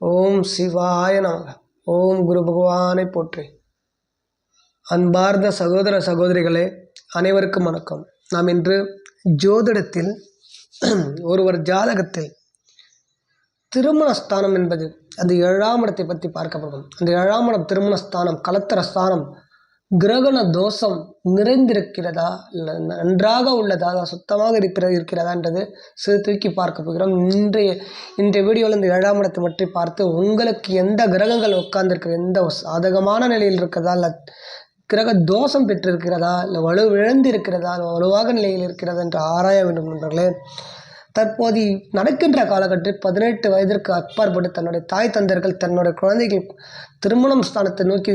ஓம் சிவாய நமக. ஓம் குரு பகவானை போற்றி. அன்பார்ந்த சகோதர சகோதரிகளே அனைவருக்கும் வணக்கம். நாம் இன்று ஜோதிடத்தில் ஒருவர் ஜாதகத்தில் திருமணஸ்தானம் என்பது அந்த ஏழாம் இடத்தை பற்றி பார்க்கப்படும் அந்த ஏழாம் இடம் திருமணஸ்தானம் கலத்தர ஸ்தானம் கிரகண தோஷம் நிறைந்திருக்கிறதா? இல்லை நன்றாக உள்ளதா? சுத்தமாக இருக்கிற இருக்கிறதான்றது சிறு தூக்கி பார்க்க போகிறோம். இன்றைய இன்றைய வீடியோவில் இந்த ஏழாம் இடத்தை பற்றி பார்த்து உங்களுக்கு எந்த கிரகங்கள் உட்கார்ந்துருக்கிற எந்த சாதகமான நிலையில் இருக்கிறதா? இல்லை கிரக தோஷம் பெற்றிருக்கிறதா? இல்லை வலு இழந்து இருக்கிறதா வலுவாக நிலையில் இருக்கிறதா என்று ஆராய வேண்டும் நண்பர்களே. தற்போது நடக்கின்ற காலகட்டத்தில் பதினெட்டு வயதிற்கு அப்பாற்பட்டு தன்னுடைய தாய் தந்தர்கள் தன்னுடைய குழந்தைகள் திருமணம் ஸ்தானத்தை நோக்கி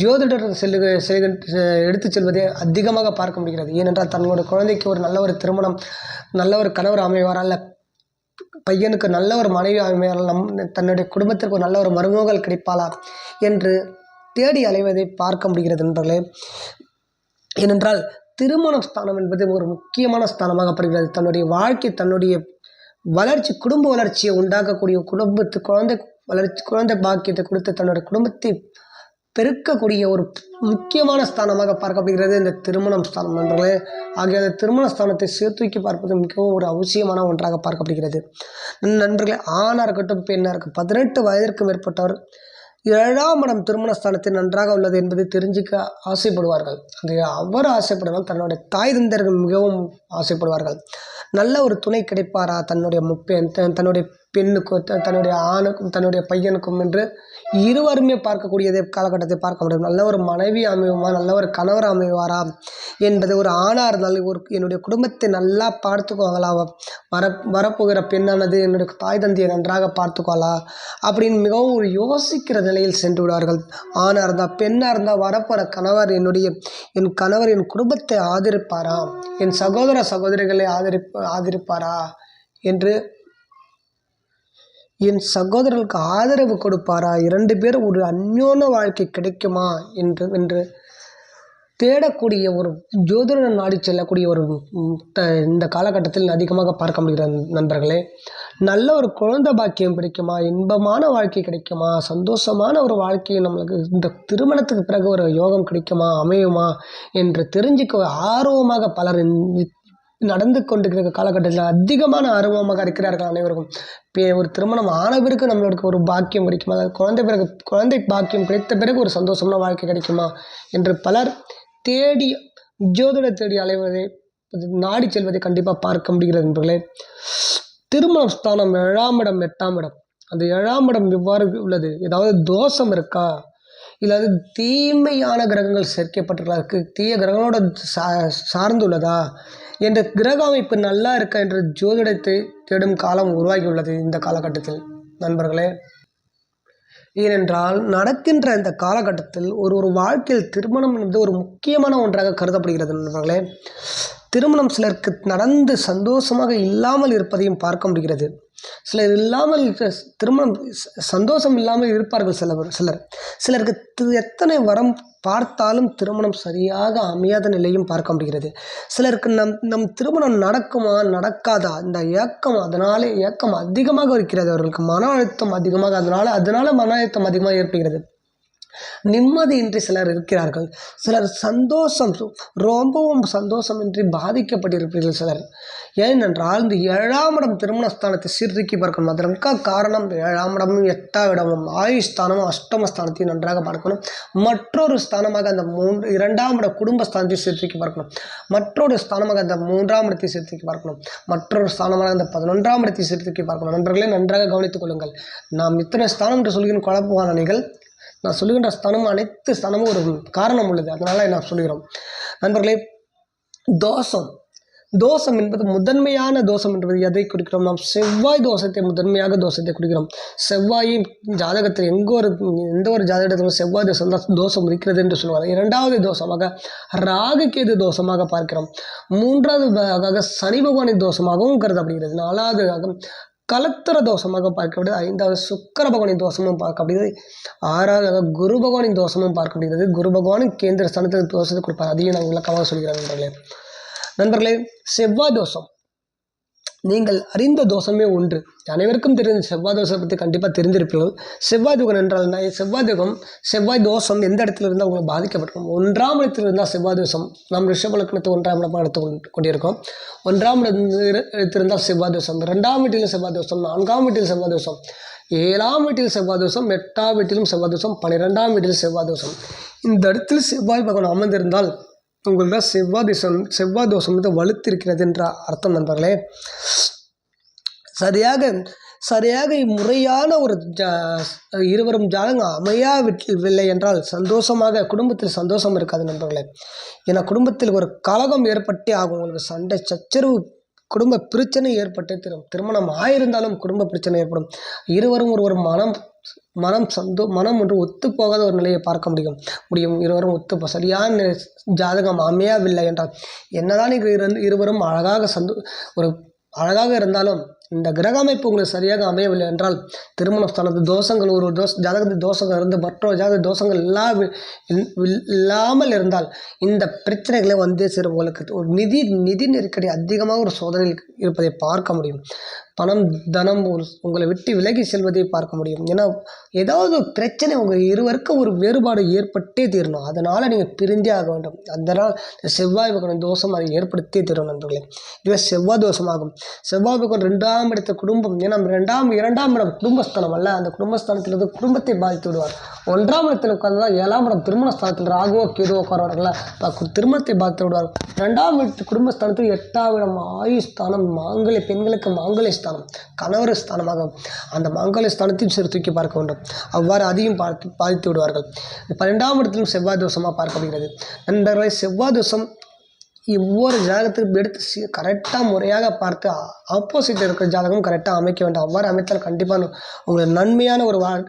ஜோதிடர் செல்லுக செல்கின்ற எடுத்து செல்வதை அதிகமாக பார்க்க முடிகிறது. ஏனென்றால் தன்னோட குழந்தைக்கு ஒரு நல்ல ஒரு திருமணம் நல்ல ஒரு கணவர் அமைவாரா இல்லை பையனுக்கு நல்ல ஒரு மனைவி அமைவாரா நம் தன்னுடைய குடும்பத்திற்கு ஒரு நல்ல ஒரு மருமகள் கிடைப்பாளா என்று தேடி அலைவதை பார்க்க முடிகிறது நண்பர்களே. ஏனென்றால் திருமண ஸ்தானம் என்பது ஒரு முக்கியமான ஸ்தானமாக படுகிறது. தன்னுடைய வாழ்க்கை தன்னுடைய வளர்ச்சி குடும்ப வளர்ச்சியை உண்டாக்கக்கூடிய குடும்பத்து குழந்தை வளர்ச்சி குழந்தை பாக்கியத்தை கொடுத்து தன்னுடைய குடும்பத்தை பெருக்கக்கூடிய ஒரு முக்கியமான ஸ்தானமாக பார்க்கப்படுகிறது இந்த திருமணம் ஸ்தானம் நண்பர்களே. ஆகிய அந்த திருமண ஸ்தானத்தை சேர்த்துக்கி பார்ப்பது மிகவும் ஒரு அவசியமான ஒன்றாக பார்க்கப்படுகிறது. நண்பர்களே ஆணாக இருக்கட்டும் பெண்ணாக இருக்கட்டும் பதினெட்டு வயதிற்கு மேற்பட்டவர் ஏழாம் இடம் திருமணஸ்தானத்தில் நன்றாக உள்ளது என்பதை தெரிஞ்சுக்க ஆசைப்படுவார்கள். அது அவர் ஆசைப்படுவார் தன்னுடைய தாய் தந்தர்கள் மிகவும் ஆசைப்படுவார்கள். நல்ல ஒரு துணை கிடைப்பாரா தன்னுடைய முப்பெண் தன்னுடைய பெண்ணுக்கும் தன்னுடைய ஆணுக்கும் தன்னுடைய பையனுக்கும் என்று இருவருமே பார்க்கக்கூடியதை காலகட்டத்தை பார்க்க முடியும். நல்ல ஒரு மனைவி அமையுமா? நல்ல ஒரு கணவர் அமைவாரா? என்பது ஒரு ஆணாக இருந்தாலும் ஒரு என்னுடைய குடும்பத்தை நல்லா பார்த்துக்குவாங்களா? வர வரப்போகிற பெண்ணானது என்னுடைய தாய் தந்தையை நன்றாக பார்த்துக்குவாளா? அப்படின்னு மிகவும் ஒரு யோசிக்கிற நிலையில் சென்று விடுவார்கள். ஆணாக இருந்தால் பெண்ணாக இருந்தால் வரப்போகிற கணவர் என்னுடைய என் கணவர் என் குடும்பத்தை ஆதரிப்பாரா? என் சகோதர சகோதரிகளை ஆதரிப்பு ஆதரிப்பாரா? என்று என் சகோதரர்களுக்கு ஆதரவு கொடுப்பாரா? இரண்டு பேரும் ஒரு அந்யோன வாழ்க்கை கிடைக்குமா? என்று என்று தேடக்கூடிய ஒரு ஜோதிடன் நாடி செல்லக்கூடிய ஒரு இந்த காலகட்டத்தில் அதிகமாக பார்க்க முடிகிற நண்பர்களே நல்ல ஒரு குழந்தை பாக்கியம் கிடைக்குமா இன்பமான வாழ்க்கை கிடைக்குமா? சந்தோஷமான ஒரு வாழ்க்கையை நம்மளுக்கு இந்த திருமணத்துக்கு பிறகு ஒரு யோகம் கிடைக்குமா? அமையுமா? என்று தெரிஞ்சுக்க ஆர்வமாக பலர் நடந்து கொண்டிருக்கிற காலகட்டத்தில் அதிகமான ஆர்வமாக இருக்கிறார்கள் அனைவருக்கும். ஒரு திருமணம் ஆன பிறகு நம்மளுக்கு ஒரு பாக்கியம் கிடைக்குமா? அதாவது குழந்தை பிறகு குழந்தை பாக்கியம் கிடைத்த பிறகு ஒரு சந்தோஷமான வாழ்க்கை கிடைக்குமா? என்று பலர் தேடி ஜோதிட தேடி அலைவதை நாடி செல்வதை கண்டிப்பாக பார்க்க முடிகிறது என்பர்களே திருமணம் ஸ்தானம் ஏழாம் இடம் எட்டாம் இடம். அந்த ஏழாம் இடம் எவ்வாறு உள்ளது? ஏதாவது தோஷம் இருக்கா? இல்லாது தீமையான கிரகங்கள் சேர்க்கப்பட்டிருக்கா? தீய கிரகங்களோட சா சார்ந்துள்ளதா? என்ற கிரக அமைப்பு நல்லா இருக்கா என்று ஜோதிடத்தை தேடும் காலம் உருவாகியுள்ளது இந்த காலகட்டத்தில். நண்பர்களே ஏனென்றால் நடக்கின்ற இந்த காலகட்டத்தில் ஒரு ஒரு வாழ்க்கையில் திருமணம் என்பது ஒரு முக்கியமான ஒன்றாக கருதப்படுகிறது நண்பர்களே. திருமணம் சிலருக்கு நடந்து சந்தோஷமாக இல்லாமல் இருப்பதையும் பார்க்க முடிகிறது. சிலர் இல்லாமல் திருமணம் சந்தோஷம் இல்லாமல் இருப்பார்கள் சிலர் சிலர். சிலருக்கு எத்தனை வரம் பார்த்தாலும் திருமணம் சரியாக அமையாத நிலையும் பார்க்க முடிகிறது. சிலருக்கு நம் நம் திருமணம் நடக்குமா நடக்காதா இந்த ஏக்கம் அதனாலே ஏக்கம் அதிகமாக இருக்கிறது. அவர்களுக்கு மன அழுத்தம் அதிகமாக அதனால் அதனால் மன அழுத்தம் அதிகமாக ஏற்படுகிறது. நிம்மதியின்றி சிலர் இருக்கிறார்கள். சிலர் சந்தோஷம் ரொம்பவும் சந்தோஷமின்றி பாதிக்கப்பட்டிருப்பீர்கள் சிலர். ஏனென்றால் இந்த ஏழாம் இடம் திருமணஸ்தானத்தை சீர்தூக்கி பார்க்கணும். அதற்கு காரணம் இந்த ஏழாம் இடமும் எட்டாம் இடமும் ஆயுஸ்தானமும் அஷ்டமஸ்தானத்தையும் நன்றாக பார்க்கணும். மற்றொரு ஸ்தானமாக அந்த மூன்று இரண்டாம் இட குடும்பஸ்தானத்தை சீர்தூக்கி பார்க்கணும். மற்றொரு ஸ்தானமாக அந்த மூன்றாம் இடத்தை சீர்தூக்கி பார்க்கணும். மற்றொரு ஸ்தானமாக அந்த பதினொன்றாம் இடத்தை சீர்தூக்கி பார்க்கணும். நண்பர்களே நன்றாக கவனித்துக் கொள்ளுங்கள். நாம் இத்தனை ஸ்தானம் என்று சொல்கிற குழப்பமான நீங்கள் நான் சொல்லுகின்ற ஸ்தானம் அனைத்து ஸ்தானமும் ஒரு காரணம் உள்ளது. அதனால் நான் சொல்லுகிறோம். நண்பர்களே தோஷம். தோஷம் என்பது முதன்மையான தோஷம் என்பது எதை குறிக்கிறோம்? நாம் செவ்வாய் தோஷத்தை முதன்மையாக தோஷத்தை குறிக்கிறோம். செவ்வாயின் ஜாதகத்தில் எங்கே ஒரு எந்த ஒரு ஜாதகத்திலும் செவ்வாய் தோஷம் தான் தோஷம் இருக்கிறது என்று சொல்லுவாங்க இரண்டாவது தோஷமாக ராகுக்கேது தோஷமாக பார்க்கிறோம். மூன்றாவது சனி பகவானின் தோஷமாகவும் கருதப்படுகிறது. நாலாவது கலத்திர தோஷமாக பார்க்கப்படுது. ஐந்தாவது சுக்கர பகவானின் தோஷமும் பார்க்கப்படுகிறது ஆறாவது குரு பகவானின் தோஷமும் பார்க்கப்படுகிறது. குரு பகவானின் கேந்திர ஸ்தானத்தில் தோஷத்தை கொடுப்பார். அதையும் நான் விளக்கமாக சொல்கிறேன் நண்பர்களே. நண்பர்களே செவ்வாய் தோஷம். நீங்கள் அறிந்த தோஷமே ஒன்று. அனைவருக்கும் தெரிந்த செவ்வாய் தோஷத்தை பற்றி கண்டிப்பாக தெரிந்திருப்பீர்கள். செவ்வாய் துகம் என்றால் என்ன? செவ்வாய் துகம் செவ்வாய் தோஷம் எந்த இடத்துல இருந்தால் உங்களுக்கு பாதிக்கப்பட்டிருக்கும்? ஒன்றாம் இடத்தில் இருந்தால் செவ்வாய் தோஷம் நாம் ரிஷப லக்னத்தை ஒன்றாம் இடமாக எடுத்து கொண்டு- கொண்டிருக்கோம். ஒன்றாம் இடத்திலிருந்தால் செவ்வாய் தோஷம் ரெண்டாம் வீட்டில் செவ்வாய் தோஷம் நான்காம் வீட்டில் செவ்வாய் தோஷம் ஏழாம் வீட்டில் செவ்வாய் தோஷம் எட்டாம் வீட்டிலும் செவ்வாய் தோஷம் பன்னிரெண்டாம் வீட்டில் செவ்வாய் தோஷம். இந்த இடத்தில் செவ்வாய் பகவான் அமர்ந்திருந்தால் உங்களிடம் செவ்வாய் திசம் செவ்வாய் தோஷம் வந்து வலுத்திருக்கிறது என்ற அர்த்தம் நண்பர்களே. சரியாக சரியாக முறையான ஒரு ஜா இருவரும் ஜாதகம் அமையாவில்லை என்றால் சந்தோஷமாக குடும்பத்தில் சந்தோஷம் இருக்காது நண்பர்களே. ஏன்னா குடும்பத்தில் ஒரு கலகம் ஏற்பட்டே ஆகும். உங்களுக்கு சண்டை சச்சரவு குடும்ப பிரச்சனை ஏற்பட்டு தரும் திருமணம் ஆயிருந்தாலும் குடும்ப பிரச்சனை ஏற்படும். இருவரும் ஒருவர் மனம் மனம் சந்தோ மனம் ஒன்று ஒத்து போகாத ஒரு நிலையை பார்க்க முடியும். முடியும். இருவரும் ஒத்து சரியான ஜாதகம் அமையவில்லை என்றால் என்னதான் இரு இரு- இருவரும் அழகாக சந்தோ ஒரு அழகாக இருந்தாலும் இந்த கிரக அமைப்பு உங்களுக்கு சரியாக அமையவில்லை என்றால் திருமண ஸ்தலத்து தோஷங்கள் ஒரு தோஷ ஜாதகத்தில் தோஷங்கள் இருந்து மற்றொரு ஜாதக தோஷங்கள் இல்லா இல்லாமல் இருந்தால் இந்த பிரச்சனைகளை வந்து சேரும். உங்களுக்கு ஒரு நிதி நிதி நெருக்கடி அதிகமாக ஒரு சோதனையில் இருப்பதை பார்க்க முடியும். பணம் தனம் உங்களை விட்டு விலகி செல்வதை பார்க்க முடியும். ஏன்னா ஏதாவது ஒரு பிரச்சனை உங்கள் இருவருக்கும் ஒரு வேறுபாடு ஏற்பட்டே தீரணும். அதனால் நீங்கள் பிரிந்தே ஆக வேண்டும். அதனால் செவ்வாய் பகவான் தோஷம் அதை ஏற்படுத்தியே தீரும் நண்பர்களே. இதுவே செவ்வாய் தோஷமாகும். செவ்வாய் பகவான் ரெண்டாம் இடத்த குடும்பம். ஏன்னா ரெண்டாம் இரண்டாம் இடம் குடும்பஸ்தானம் அல்ல. அந்த குடும்பஸ்தானத்திலிருந்து குடும்பத்தை பாதித்து விடுவார். ஒன்றாம் இடத்தில் உட்கார்ந்தா ஏழாம் இடம் திருமண ஸ்தானத்தில் ராகுவோ கேதுவோ உட்காருவார்கள்ல. திருமணத்தை பாதித்து விடுவார். ரெண்டாம் இடத்து குடும்பஸ்தானத்தில் எட்டாம் இடம் ஆயுஸ்தானம் மாங்கலை பெண்களுக்கு மாங்கலை ஸ்தானம். கணவர் ஸ்தானமாகும் அந்த மங்கள ஸ்தானத்தையும் சிறு தூக்கி பார்க்க வேண்டும். அவ்வாறு அதையும் பார்த்து பாதித்து விடுவார்கள். பன்னெண்டாம் இடத்திலும் செவ்வாய் தோஷமாக பார்க்கப்படுகிறது. நண்பர்களே செவ்வாய் தோஷம் ஒவ்வொரு ஜாதகத்துக்கும் எடுத்து கரெக்டாக முறையாக பார்த்து ஆப்போசிட் இருக்கிற ஜாதகம் கரெக்டாக அமைக்க வேண்டும். அவ்வாறு அமைத்தால் கண்டிப்பாக உங்களுக்கு நன்மையான ஒரு வாழ்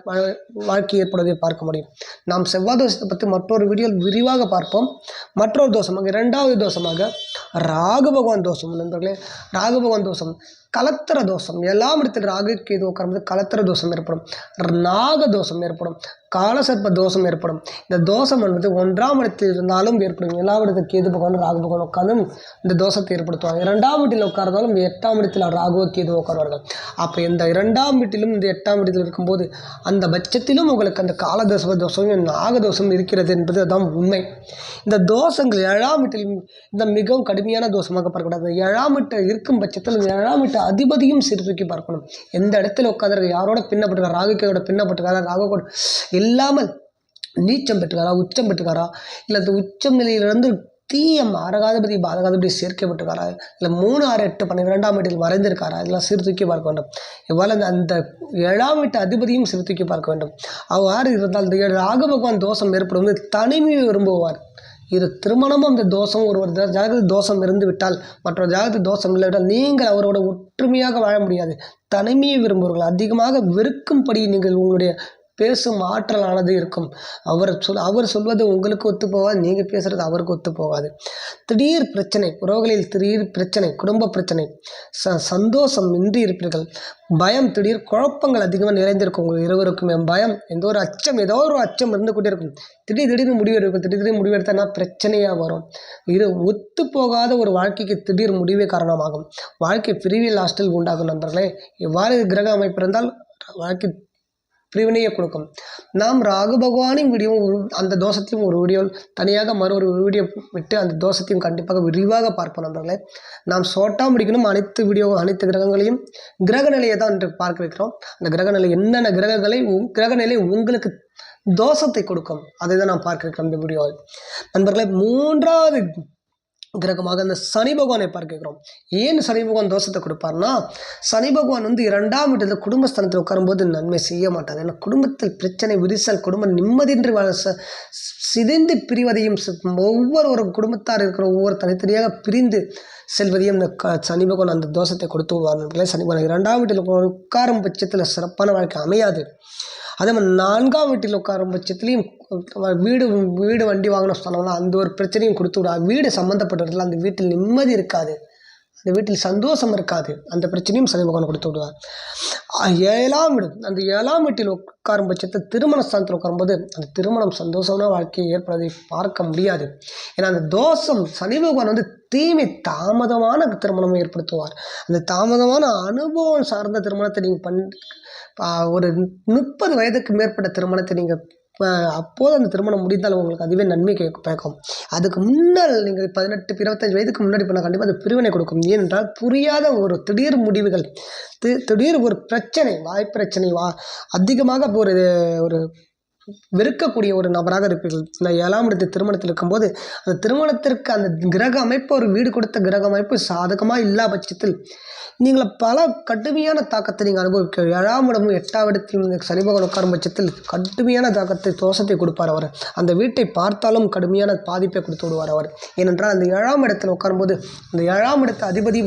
வாழ்க்கை ஏற்படுவதை பார்க்க முடியும். நாம் செவ்வாய் தோஷத்தை பற்றி மற்றொரு வீடியோவில் விரிவாக பார்ப்போம். மற்றொரு தோஷமாக இரண்டாவது தோஷமாக ராகு பகவான் தோஷம். நண்பர்களே ராகு பகவான் தோஷம் கலத்திர தோஷம். எல்லாம் இடத்தில் ராகு கேது உட்காரும்போது கலத்திர தோஷம் ஏற்படும். நாக தோஷம் ஏற்படும். காலசர்ப்ப தோஷம் ஏற்படும். இந்த தோஷம் என்பது ஒன்றாம் இடத்தில் இருந்தாலும் ஏற்படும். எல்லா இடத்தில் கேது பகவான் ராகு பகவான் உட்கார்ந்து இந்த தோஷத்தை ஏற்படுத்துவாங்க. இரண்டாம் வீட்டில் உட்கார்ந்தாலும் இந்த எட்டாம் இடத்தில் ராகுவ கேது உட்காருவார்கள். அப்போ இந்த இரண்டாம் வீட்டிலும் இந்த எட்டாம் வீட்டில் இருக்கும்போது அந்த பட்சத்திலும் உங்களுக்கு அந்த காலதோஷ தோஷம் நாகதோஷம் இருக்கிறது என்பது அதான் உண்மை. இந்த தோஷங்கள் ஏழாம் வீட்டில் இந்த மிகவும் கடுமையான தோஷமாக பார்க்கக்கூடாது. ஏழாம் வீட்டை இருக்கும் பட்சத்தில் இந்த ஏழாம் வீட்டு அதிபதியும் சீர்தூக்கி பார்க்கணும். எந்த இடத்துல உட்காந்துருக்க யாரோட பின்னப்பட்டிருக்காரா ராகுக்கையோட பின்னப்பட்டிருக்காரா ராகு இல்லாமல் நீச்சம் பெற்றுக்காரா உச்சம் பெற்றுக்காரா இல்லை அந்த உச்சம் நிலையிலிருந்து தீயம் அரகாதிபதி பாதகாதிபதி சேர்க்கப்பட்டிருக்காரா இல்லை மூணு ஆறு எட்டு பன்னிரெண்டாம் வீட்டில் மறைந்திருக்காரா இதெல்லாம் சீர்தூக்கி பார்க்க வேண்டும். இவ்வாறு அந்த அந்த ஏழாம் வீட்டு அதிபதியும் சீர்தூக்கி பார்க்க வேண்டும். அவ்வாறு இருந்தால் இந்த ராகு பகவான் தோஷம் ஏற்படும் தனிமையை விரும்புவார். இரு திருமணமும் அந்த தோஷம் ஒருவர் ஜா- ஜாதகத்தில் தோஷம் இருந்து விட்டால் மற்ற ஜாதகத்தில் தோஷம் இல்லாவிட்டால் நீங்கள் அவரோட ஒற்றுமையாக வாழ முடியாது. தனிமையை விரும்புவர்கள். அதிகமாக வெறுக்கும்படி நீங்கள் உங்களுடைய பேசும் ஆற்றலானது இருக்கும். அவர் சொல் அவர் சொல்வது உங்களுக்கு ஒத்து போகாது நீங்கள் பேசுறது அவருக்கு ஒத்து போகாது. திடீர் பிரச்சனை உறவுகளில் திடீர் பிரச்சனை குடும்ப பிரச்சனை ச சந்தோஷம் இன்றி இருப்பீர்கள். பயம் திடீர் குழப்பங்கள் அதிகமாக நிறைந்திருக்கும் உங்கள் இருவருக்குமே. பயம் எந்த ஒரு அச்சம் ஏதோ ஒரு அச்சம் இருந்து கொண்டே இருக்கும் திடீர் திடீர்னு முடிவெடுக்கும் திடீர் திடீர் முடிவெடுத்தனா பிரச்சனையாக வரும். இது ஒத்து போகாத ஒரு வாழ்க்கைக்கு திடீர் முடிவே காரணமாகும். வாழ்க்கை பிரிவில் லாஸ்டில் உண்டாகும் நண்பர்களே. இவ்வாறு கிரக அமைப்பு இருந்தால் வாழ்க்கை பிரிவினையை கொடுக்கும். நாம் ராகு பகவானின் வீடியோ அந்த தோஷத்தையும் ஒரு வீடியோ தனியாக மறு ஒரு வீடியோ விட்டு அந்த தோஷத்தையும் கண்டிப்பாக விரிவாக பார்ப்போம் நண்பர்களே. நாம் ஷார்ட்டாக முடிக்கணும் அனைத்து வீடியோ அனைத்து கிரகங்களையும் கிரக நிலையை தான் இன்று பார்க்க வைக்கிறோம். அந்த கிரக நிலை என்னென்ன கிரகங்களை உங்- கிரக நிலை உங்களுக்கு தோஷத்தை கொடுக்கும் அதை தான் நாம் பார்க்க இருக்கிறோம் இந்த வீடியோவில். நண்பர்களே மூன்றாவது கிரகமாக அந்த சனி பகவானை பார்க்கிறோம். ஏன் சனி பகவான் தோஷத்தை கொடுப்பார்னா சனி பகவான் வந்து இரண்டாம் இடத்துல குடும்பஸ்தானத்தில் உட்காரும்போது நன்மை செய்ய மாட்டார். ஏன்னா குடும்பத்தில் பிரச்சனை விரிசல் குடும்ப நிம்மதியின்றி வாழ ச- சிதைந்து பிரிவதையும் ஒவ்வொரு ஒரு குடும்பத்தார் இருக்கிற ஒவ்வொரு தனித்தனியாக பிரிந்து செல்வதையும் இந்த க சனி பகவான் அந்த தோஷத்தை கொடுத்து விடுவார். சனி பகவான் இரண்டாம் வீட்டில் உட்காரும் பட்சத்தில் சிறப்பான வாழ்க்கை அமையாது. அதே மாதிரி நான்காம் வீட்டில் உட்காரும் பட்சத்துலேயும் வீடு வீடு வண்டி வாங்கின ஸ்தானம்லாம் அந்த ஒரு பிரச்சனையும் கொடுத்து விடும் வீடு சம்மந்தப்பட்டவர்கள் அந்த வீட்டில் நிம்மதி இருக்காது. அந்த வீட்டில் சந்தோஷம் இருக்காது. அந்த பிரச்சனையும் சனி பகவான் கொடுத்து விடுவார் ஏழாம் வீடு அந்த ஏழாம் வீட்டில் உட்காரும் பட்சத்தில் திருமண ஸ்தானத்தில் உட்காரும்போது அந்த திருமணம் சந்தோஷமான வாழ்க்கையை ஏற்படுவதை பார்க்க முடியாது. ஏன்னா அந்த தோஷம் சனி பகவான் வந்து தீமை தாமதமான திருமணம் ஏற்படுத்துவார். அந்த தாமதமான அனுபவம் சார்ந்த திருமணத்தை நீங்கள் பண் ஒரு முப்பது வயதுக்கு மேற்பட்ட திருமணத்தை நீங்கள் அப்போது அந்த திருமணம் முடிந்தால் உங்களுக்கு அதுவே நன்மை கேட்கும். பயக்கும் அதுக்கு முன்னால் நீங்கள் பதினெட்டு இருபத்தஞ்சு வயதுக்கு முன்னாடி பண்ணால் கண்டிப்பாக அது பிரிவினை கொடுக்கும். ஏனென்றால் புரியாத ஒரு திடீர் முடிவுகள் தி திடீர் ஒரு பிரச்சனை வாய்ப்பிரச்சனை வா அதிகமாக ஒரு ஒரு வெறுக்கக்கூடிய ஒரு நபராக இருப்பீர்கள். நான் ஏழாம் இடத்து திருமணத்தில் இருக்கும்போது அந்த திருமணத்திற்கு அந்த கிரக அமைப்பு ஒரு வீடு கொடுத்த கிரக அமைப்பு சாதகமாக இல்லா பட்சத்தில் நீங்கள் பல கடுமையான தாக்கத்தை நீங்கள் அனுபவிக்க ஏழாம் இடமும் எட்டாம் இடத்தில் நீங்கள் சனி பகவான் உட்காரும் பட்சத்தில் கடுமையான தாக்கத்தை தோஷத்தை கொடுப்பார் அவர். அந்த வீட்டை பார்த்தாலும் கடுமையான பாதிப்பை கொடுத்து விடுவார் அவர். ஏனென்றால் அந்த ஏழாம் இடத்தில் உட்காரும்போது அந்த ஏழாம் இடத்து அதிபதி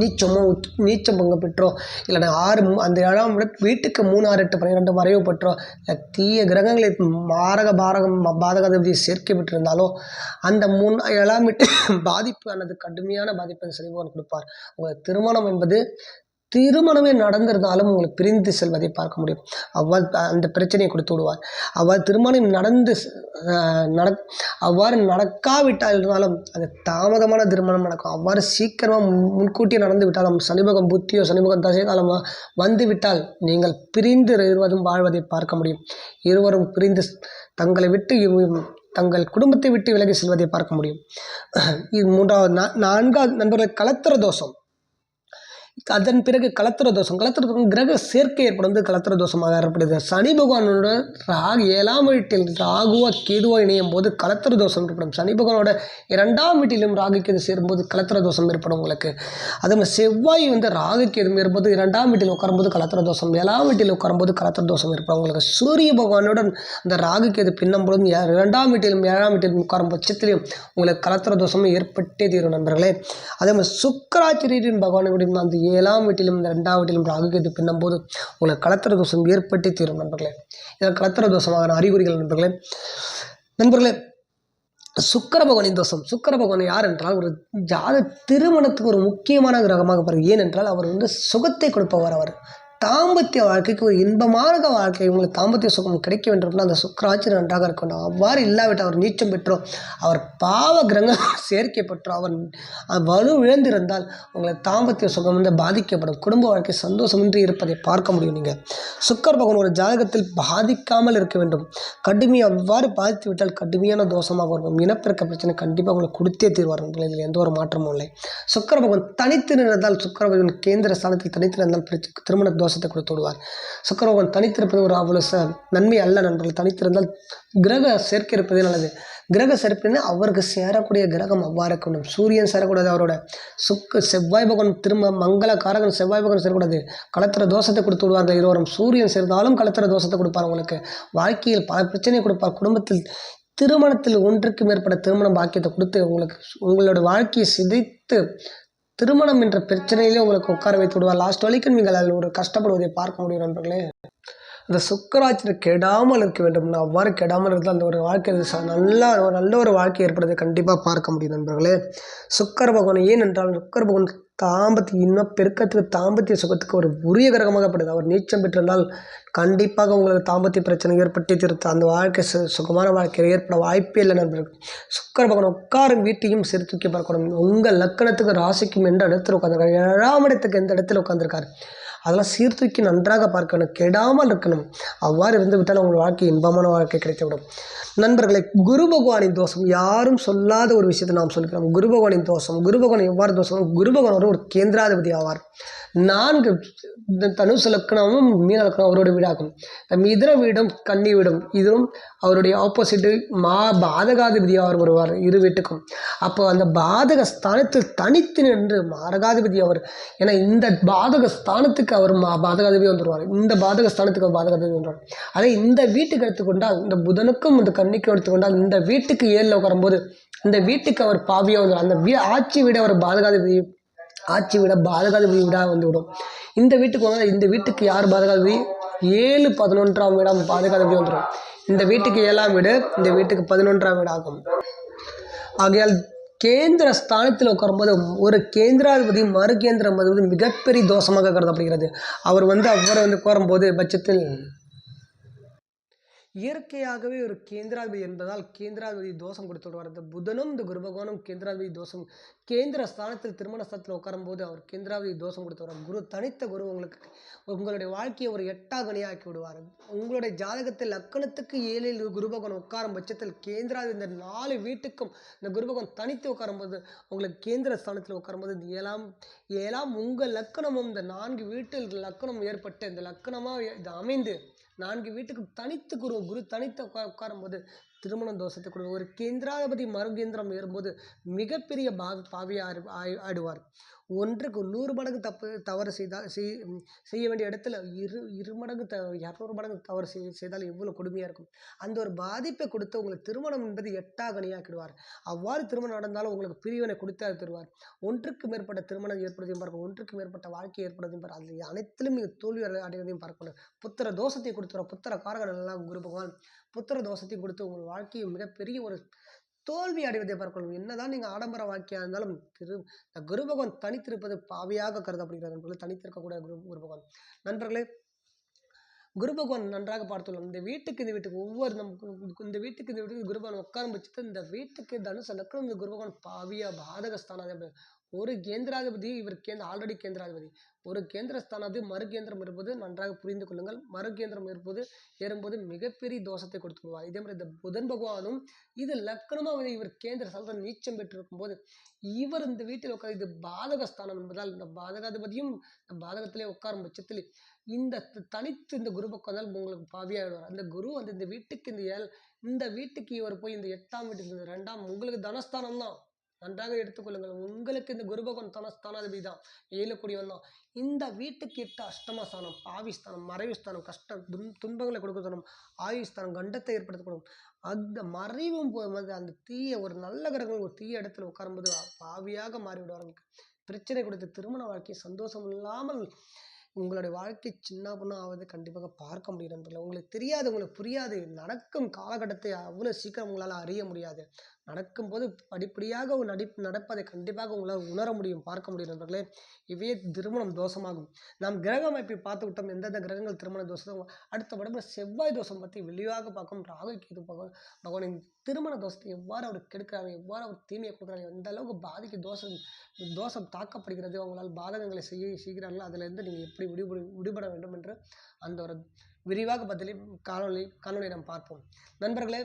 நீச்சமோ நீச்சம் பங்கு பெற்றோ இல்லைன்னா ஆறு அந்த ஏழாம் வீட்டுக்கு மூணு ஆறு எட்டு பன்னிரெண்டு மறைவு பெற்றோ இல்லை தீய கிரகங்களை மாரக பாரகம் பாதகாதிபதியை சேர்க்கை பெற்றிருந்தாலோ அந்த மூணு ஏழாம் வீட்டு பாதிப்பு அல்லது கடுமையான பாதிப்பை அந்த கொடுப்பார். உங்கள் திருமணம் என்பது திருமணமே நடந்திருந்தாலும் உங்களுக்கு பிரிந்து செல்வதை பார்க்க முடியும். அவ்வாறு அந்த பிரச்சனையை கொடுத்து விடுவார். அவ்வாறு திருமணம் நடந்து நட அவ்வாறு நடக்காவிட்டால் இருந்தாலும் அது தாமதமான திருமணம் நடக்கும். அவ்வாறு சீக்கிரமாக முன்கூட்டியே நடந்து விட்டாலும் சனிபகம் புத்தியோ சனிபகம் தசை வந்துவிட்டால் நீங்கள் பிரிந்து இருவரும் வாழ்வதை பார்க்க முடியும். இருவரும் பிரிந்து தங்களை விட்டு இவ்- தங்கள் குடும்பத்தை விட்டு விலகி செல்வதை பார்க்க முடியும். இது மூன்றாவது நா- நான்காவது நண்பர்கள் கலத்திர தோஷம். அதன் பிறகு கலத்திர தோஷம். கலத்திர தோஷம் கிரக சேர்க்கை ஏற்படுவது கலத்திர தோஷமாக ஏற்படுது சனி பகவானோட ராகு ஏழாம் வீட்டில் ராகுவா கேதுவா இணையும் போது கலத்திர தோஷம் ஏற்படும். சனி பகவானோட இரண்டாம் வீட்டிலும் ராகு கேது சேரும்போது கலத்திர தோஷம் ஏற்படும் உங்களுக்கு. அதே மாதிரி செவ்வாய் வந்து ராகு கேது ஏற்போது இரண்டாம் வீட்டில் உட்காரும்போது கலத்திர தோஷம் ஏழாம் வீட்டில் உட்காரும்போது கலத்திர தோஷம் ஏற்படும் உங்களுக்கு. சூரிய பகவானுடன் அந்த ராகு கேது பின்னும் பொழுதும் இரண்டாம் வீட்டிலும் ஏழாம் வீட்டிலும் உட்காரும் பட்சத்திலையும் உங்களுக்கு கலத்திர தோஷம் ஏற்பட்டே தீரும் நண்பர்களே. அதே மாதிரி சுக்கராச்சாரியரின் பகவானுடைய அந்த ஏழாம் வீட்டிலும் இந்த ரெண்டாம் வீட்டிலும் ராகு கேது பின்னும்போது உங்களுக்கு கலத்திர தோஷம் ஏற்பட்டே தீரும் நண்பர்களே. இதனால் கலத்திர தோஷமான அறிகுறிகள் நண்பர்களே. நண்பர்களே சுக்கர பகவானின் தோஷம். சுக்கர பகவான் யார் என்றால் ஒரு ஜாத திருமணத்துக்கு ஒரு முக்கியமான கிரகமாக பிறகு ஏனென்றால் அவர் வந்து சுகத்தை கொடுப்பவர் அவர். தாம்பத்திய வாழ்க்கைக்கு ஒரு இன்பமான வாழ்க்கை உங்களுக்கு தாம்பத்திய சுகம் கிடைக்க வேண்டும் அந்த சுக்கராட்சி நன்றாக இருக்கணும். அவ்வாறு இல்லாவிட்டால் அவர் நீச்சம் பெற்றோ அவர் பாவ கிரக சேர்க்கை பெற்றோ அவர் வலு இழந்திருந்தால் உங்களுக்கு தாம்பத்திய சுகம் வந்து பாதிக்கப்படும். குடும்ப வாழ்க்கை சந்தோஷமின்றி இருப்பதை பார்க்க முடியும் நீங்கள் சுக்கர பகவான் ஒரு ஜாதகத்தில் பாதிக்காமல் இருக்க வேண்டும். கடுமையாக அவ்வாறு பாதித்து விட்டால் கடுமையான தோஷமாக வரும் இனப்பெருக்க பிரச்சனை கண்டிப்பாக உங்களுக்கு கொடுத்தே தீர்வார். இதில் எந்த ஒரு மாற்றமும் இல்லை. சுக்கர பகவான் தனித்து நின்றதால் சுக்கர பகவான் கேந்திர ஸ்தானத்தில் தனித்து நின்றால் திருமண தோஷம் தோஷத்தை கொடுத்து விடுவார் சுக்கர தனித்திருப்பது ஒரு அவ்வளவு ச நன்மை அல்ல நண்பர்கள். தனித்திருந்தால் கிரக சேர்க்கை இருப்பதே நல்லது. கிரக சேர்க்கைன்னா அவருக்கு சேரக்கூடிய கிரகம் அவ்வாறு இருக்கணும் சூரியன் சேரக்கூடாது அவரோட. சுக்கு செவ்வாய் பகவான் திரும்ப மங்கள காரகன் செவ்வாய் பகவான் சேரக்கூடாது. கலத்திர தோஷத்தை கொடுத்து விடுவார்கள் இருவரும். சூரியன் சேர்ந்தாலும் கலத்திர தோஷத்தை கொடுப்பார் உங்களுக்கு வாழ்க்கையில் பல பிரச்சனையை கொடுப்பார். குடும்பத்தில் திருமணத்தில் ஒன்றுக்கு மேற்பட்ட திருமண பாக்கியத்தை கொடுத்து உங்களுக்கு உங்களோட வாழ்க்கையை சிதைத்து திருமணம் என்ற பிரச்சனையிலே உங்களுக்கு உட்கார வைத்து விடுவார் லாஸ்ட் வரைக்கும் நீங்கள் அதில் ஒரு கஷ்டப்படுவதை பார்க்க முடியும் நண்பர்களே. அந்த சுக்கராட்சியில் கெடாமல் இருக்க வேண்டும். அவ்வாறு கெடாமல் இருந்தால் அந்த ஒரு வாழ்க்கை ச- நல்லா ஒரு நல்ல ஒரு வாழ்க்கை ஏற்படுவதை கண்டிப்பாக பார்க்க முடியும் நண்பர்களே. சுக்கர பகவான் ஏன் என்றால் சுக்கர பகவான் தாம்பத்திய இன்னும் பெருக்கத்துக்கு தாம்பத்திய சுகத்துக்கு ஒரு உரிய கிரகமாகப்படுது அவர் நீச்சம் பெற்றிருந்தால் கண்டிப்பாக உங்களுக்கு தாம்பத்திய பிரச்சனை ஏற்பட்டு திருத்த. அந்த வாழ்க்கை சு சுகமான வாழ்க்கை ஏற்பட வாய்ப்பே இல்லை நண்பர்கள். சுக்கர பகவான் உட்காரும் வீட்டையும் சிறு தூக்கி பார்க்கணும். உங்கள் லக்கணத்துக்கு ராசிக்கும் எந்த இடத்துல உட்காந்துருக்காரு ஏழாம் இடத்துக்கு எந்த இடத்துல உட்காந்துருக்காரு அதெல்லாம் சீர்தூக்கி நன்றாக பார்க்கணும் கெடாமல் இருக்கணும். அவ்வாறு இருந்து விட்டால் உங்கள் வாழ்க்கை இன்பமான வாழ்க்கை கிடைத்துவிடும். நண்பர்களை குரு பகவானின் தோஷம் யாரும் சொல்லாத ஒரு விஷயத்தை நாம் சொல்லிக்கிறோம் குரு பகவானின் தோஷம் குரு பகவான் எவ்வாறு தோஷம்? குரு பகவான் ஒரு கேந்திராதிபதி ஆவார். நான்கு இந்த தனுசு லக்னமும் மீன லக்னம் அவருடைய வீடாகும். இந்த வீடும் கன்னி வீடும். இதுவும் அவருடைய ஆப்போசிட்டு மா பாதகாதிபதி அவர் வருவார் இரு வீட்டுக்கும். அப்போ அந்த பாதக ஸ்தானத்தில் தனித்து நின்று மாரகாதிபதி அவர். ஏன்னா இந்த பாதக ஸ்தானத்துக்கு அவர் மா பாதகாதிபதி வந்துடுவார் இந்த பாதக ஸ்தானத்துக்கு அவர் பாதகாதிபதி வந்துடுவார் அதே இந்த வீட்டுக்கு எடுத்துக்கொண்டால் இந்த புதனுக்கும் இந்த கன்னிக்கும் எடுத்துக்கொண்டால் இந்த வீட்டுக்கு ஏழில் உட்காரும்போது இந்த வீட்டுக்கு அவர் பாவியாக வந்துடும் அந்த வீ ஆட்சி வீடு அவர் பாதகாதிபதி ஆச்சி விட பாதகாதிபதி வீடாக வந்து விடும் இந்த வீட்டுக்கு வந்தால் இந்த வீட்டுக்கு யார் பாதகாதிபதி ஏழு பதினொன்றாம் வீடாம் பாதகாதிபதி வந்துடும். இந்த வீட்டுக்கு ஏழாம் வீடு இந்த வீட்டுக்கு பதினொன்றாம் வீடு ஆகும். ஆகையால் கேந்திர ஸ்தானத்தில் உட்காரும்போது ஒரு கேந்திராதிபதி மறு கேந்திரம் வந்து மிகப்பெரிய தோஷமாக கருதப்படுகிறது. அவர் வந்து அவ்வாறு வந்து உட்காரும்போது பட்சத்தில் இயற்கையாகவே ஒரு கேந்திராதிபதி என்பதால் கேந்திராதிபதி தோஷம் கொடுத்து விடுவார். இந்த புதனும் இந்த குரு பகவானும் கேந்திராதிபதி தோஷம் கேந்திர ஸ்தானத்தில் திருமண ஸ்தானத்தில் உட்காரும்போது அவர் கேந்திராதிபதி தோஷம் கொடுத்துடுவார் குரு தனித்த குரு உங்களுக்கு உங்களுடைய வாழ்க்கையை ஒரு எட்டாகனியாக்கி விடுவார். உங்களுடைய ஜாதகத்தில் லக்கணத்துக்கு ஏழில் குரு உட்காரும் பட்சத்தில் கேந்திராதி இந்த நாலு வீட்டுக்கும் இந்த குரு தனித்து தனித்து உட்காரும்போது உங்களுக்கு கேந்திர ஸ்தானத்தில் உட்காரும்போது இந்த ஏழாம் ஏழாம் உங்கள் லக்கணமும் இந்த நான்கு வீட்டில் லக்கணம் ஏற்பட்டு இந்த லக்கணமாக இது அமைந்து நான்கு வீட்டுக்கு தனித்து குரு குரு தனித்து உட்காரும்போது திருமண தோஷத்தை கொடுக்கும் ஒரு கேந்திராதிபதி மறுகேந்திரம் ஏறும்போது மிகப்பெரிய பாவி பாவியாக ஆய் ஆடுவார் ஒன்றுக்கு நூறு மடங்கு தப்பு தவறு செய்தால் செய் செய்ய வேண்டிய இடத்துல இரு இரு மடங்கு த இரநூறு மடங்கு தவறு செய் செய்தால் எவ்வளோ கொடுமையாக இருக்கும். அந்த ஒரு பாதிப்பை கொடுத்து உங்களுக்கு திருமணம் என்பது எட்டாகணியாக்கிடுவார். அவ்வாறு திருமணம் நடந்தாலும் உங்களுக்கு பிரிவினை கொடுத்து தருவார். ஒன்றுக்கு மேற்பட்ட திருமணம் ஏற்படுவதையும் பார்க்கணும் ஒன்றுக்கு மேற்பட்ட வாழ்க்கை ஏற்படுவதையும் பார்க்க அதில் அனைத்திலும் நீங்கள் தோல்வி அடைவதையும் பார்க்கணும். புத்திர தோஷத்தை கொடுத்துரும். புத்திர காரகன் எல்லாம் குரு பகவான் புத்திர தோஷத்தை கொடுத்து உங்கள் வாழ்க்கையை மிகப்பெரிய ஒரு தோல்வி அடைவதை பார்க்கணும். என்னதான் நீங்கள் ஆடம்பர வாக்கியா இருந்தாலும் திரு இந்த குரு பகவான் தனித்திருப்பது பாவியாக கருதப்படுகிறது நண்பர்களே தனித்திருக்கக்கூடிய குரு குரு பகவான் நண்பர்களே குரு பகவான் நன்றாக பார்த்துள்ளோம். இந்த வீட்டுக்கு இந்த வீட்டுக்கு ஒவ்வொரு நம் இந்த வீட்டுக்கு இந்த வீட்டுக்கு குரு பகவான் இந்த வீட்டுக்கு தனுசு லக்னம் இந்த குரு பகவான் பாவியா பாதக ஒரு கேந்திராதிபதி இவர் கேந்திர ஆல்ரெடி கேந்திராதிபதி. ஒரு கேந்திர ஸ்தானாதிபதி மறு கேந்திரம் இருப்பது நன்றாக புரிந்து கொள்ளுங்கள். மறு கேந்திரம் இருப்பது ஏறும்போது மிகப்பெரிய தோஷத்தை கொடுத்து விடுவார் இதே மாதிரி இந்த புதன் பகவானும் இது லக்னமாக வந்து இவர் கேந்திர ஸ்தானத்தில் நீச்சம் பெற்றிருக்கும் போது இவர் இந்த வீட்டில் உட்கார் இது பாதக ஸ்தானம் என்பதால் இந்த பாதகாதிபதியும் இந்த பாதகத்திலே உட்காரும் பட்சத்தில் இந்த தனித்து இந்த குரு பக்கம் வந்தால் உங்களுக்கு பாவியாகிடுவார் அந்த குரு வந்து இந்த வீட்டுக்கு இந்த ஏழ் இந்த வீட்டுக்கு இவர் போய் இந்த எட்டாம் வீட்டுக்கு இந்த ரெண்டாம் உங்களுக்கு தனஸ்தானம் தான் நன்றாக எடுத்துக்கொள்ளுங்கள். உங்களுக்கு இந்த குரு பகவான் தனஸ்தானாதிபதி தான் ஏழக்கூடியவன் தான் இந்த வீட்டுக்கு எட்ட அஷ்டமஸ்தானம் பாவிஸ்தானம் மறைவுஸ்தானம் கஷ்டம் துன் துன்பங்களை கொடுக்கணும் ஆயுஸ்தானம் கண்டத்தை ஏற்படுத்தக்கூடும். அந்த மறைவும் போகும்போது அந்த தீய ஒரு நல்ல கிரகங்கள் ஒரு தீய இடத்துல உட்காரும்போது பாவியாக மாறிவிடுவார்கள் பிரச்சனை கொடுத்து திருமண வாழ்க்கை சந்தோஷம் இல்லாமல் உங்களுடைய வாழ்க்கை சின்ன பொண்ணு ஆவதை கண்டிப்பாக பார்க்க முடியும். நண்பர்களே உங்களுக்கு தெரியாது உங்களுக்கு புரியாது. நடக்கும் காலகட்டத்தை அவ்வளோ சீக்கிரம் உங்களால் அறிய முடியாது. நடக்கும்போது படிப்படியாக ஒரு நடி நடப்பதை கண்டிப்பாக உங்களால் உணர முடியும் பார்க்க முடியும் நண்பர்களே. இவையே திருமணம் தோஷமாகும். நாம் கிரக அமைப்பை பார்த்து விட்டோம் எந்தெந்த கிரகங்கள் திருமண தோஷம்? அடுத்த உடம்புல செவ்வாய் தோஷம் பற்றி வெளியாக பார்க்கும் ராகு கேது பகவான் பகவானின் திருமண தோஷத்தை எவ்வாறு அவர் கெடுக்கிறாங்க எவ்வாறு அவர் தீமையை கொடுக்குறாங்க எந்த அளவுக்கு பாதிக்கு தோஷம் தோஷம் தாக்கப்படுகிறது அவங்களால் பாதகங்களை செய்ய செய்கிறார்களோ அதிலிருந்து நீங்கள் எப்படி விடுபடு விடுபட வேண்டும் என்று அந்த ஒரு விரிவாக பதிலை காணொலி காணொலியை நாம் பார்ப்போம். நண்பர்களே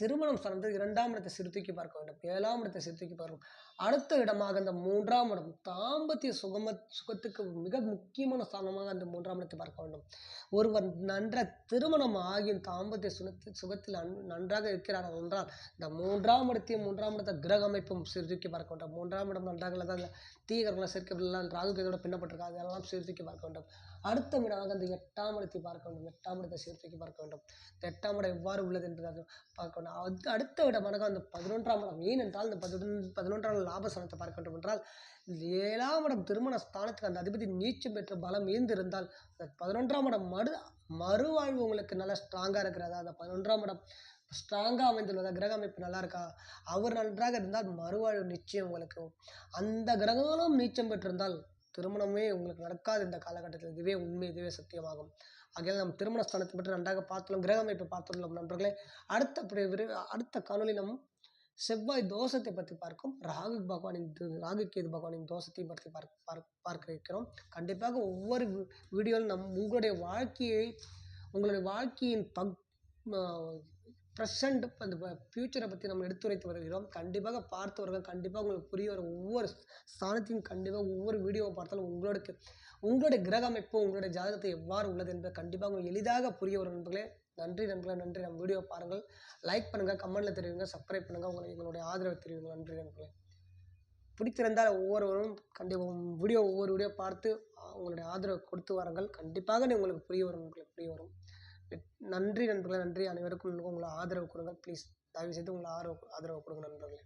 திருமணம் சார்ந்து இரண்டாம் இடத்தை சிறுத்தைக்கு பார்க்க வேண்டும். ஏழாம் இடத்தை சிறுத்தைக்கு பார்க்கும் அடுத்த இடமாக இந்த மூன்றாம் இடம் தாம்பத்திய சுகம சுகத்துக்கு மிக முக்கியமான ஸ்தானமாக அந்த மூன்றாம் இடத்தை பார்க்க வேண்டும். ஒருவர் நன்ற திருமணம் ஆகியும் தாம்பத்திய சுகத்தில் சுகத்தில் நன்றாக இருக்கிறார் என்றால் இந்த மூன்றாம் இடத்தையும் மூன்றாம் இடத்தை கிரக அமைப்பும் சீர்தூக்கி பார்க்க வேண்டும். மூன்றாம் இடம் நன்றாக இல்லை தான் தீகரங்களாக சேர்க்கப்படலாம் ராகு கேதோட பின்னப்பட்டிருக்கு அதெல்லாம் சீர்தூக்கி பார்க்க வேண்டும். அடுத்த வீடாக அந்த எட்டாம் இடத்தை பார்க்க வேண்டும். எட்டாம் இடத்தை சீர்தூக்கி பார்க்க வேண்டும். இந்த எட்டாம் இடம் எவ்வாறு உள்ளது என்று அது பார்க்க வேண்டும். அது அடுத்த இடமாக அந்த பதினொன்றாம் இடம் ஏனென்றால் இந்த பதினொன்று பதினொன்றாம் லாபஸ்தானத்தை பார்க்க வேண்டும் என்றால் ஏழாம் இடம் திருமண ஸ்தானத்துக்கு அந்த அதிபதி நீச்சம் பெற்ற பலம் ஈர்ந்திருந்தால் அந்த பதினொன்றாம் இடம் மறு மறுவாழ்வு உங்களுக்கு நல்லா ஸ்ட்ராங்காக இருக்கிறதா? அந்த பதினொன்றாம் இடம் ஸ்ட்ராங்காக அமைந்துள்ளதா? கிரக அமைப்பு நல்லா இருக்கா? அவர் நன்றாக இருந்தால் மறுவாழ்வு நிச்சயம் உங்களுக்கு. அந்த கிரகங்களும் நீச்சம் பெற்றிருந்தால் திருமணமே உங்களுக்கு நடக்காது இந்த காலகட்டத்தில். இதுவே உண்மை இதுவே சத்தியமாகும். ஆகையால் நம்ம திருமண ஸ்தானத்தை பற்றி நன்றாக பார்த்துள்ளோம். கிரக அமைப்பை பார்த்துள்ளோம் நண்பர்களே. அடுத்த பிரி- அடுத்த காணொலி நம் செவ்வாய் தோஷத்தை பற்றி பார்க்கும். ராகு பகவானின் ராகு கேது பகவானின் தோஷத்தை பற்றி பார்க்க பார்க்க பார்க்க இருக்கிறோம். கண்டிப்பாக ஒவ்வொரு வீடியோவிலும் வீடியோவில் நம் உங்களுடைய வாழ்க்கையை உங்களுடைய வாழ்க்கையின் பக் ப்ரெசண்ட் அந்த ஃப்யூச்சரை பற்றி நம்ம எடுத்துரைத்து வருகிறோம். கண்டிப்பாக பார்த்தவர்கள் கண்டிப்பாக உங்களுக்கு புரிய வரும் ஒவ்வொரு ஸ்தானத்தையும் கண்டிப்பாக ஒவ்வொரு வீடியோவை பார்த்தாலும் உங்களுக்கு உங்களுடைய கிரக அமைப்பு உங்களுடைய ஜாதகத்தை எவ்வாறு உள்ளது என்பது கண்டிப்பாக உங்களுக்கு எளிதாக புரிய வரும் நண்பர்களே. நன்றி நண்பர்களே நன்றி. நம்ம வீடியோ பாருங்கள். லைக் பண்ணுங்கள் கமெண்ட்டில் தெரிவிங்க சப்ஸ்கிரைப் பண்ணுங்கள் உங்களை எங்களுடைய ஆதரவை தெரிவிங்க. நன்றி நண்பர்களே. பிடித்திருந்தால் ஒவ்வொருவரும் கண்டிப்பாக வீடியோ ஒவ்வொரு வீடியோ பார்த்து உங்களுடைய ஆதரவை கொடுத்து வாருங்கள். கண்டிப்பாக உங்களுக்கு புரிய வரும் உங்களுக்கு புரிய வரும். நன்றி நண்பர்களே நன்றி அனைவருக்கும் உங்களை ஆதரவு கொடுங்க ப்ளீஸ் தயவு செய்து உங்களை ஆதரவு ஆதரவு கொடுங்க நண்பர்களே.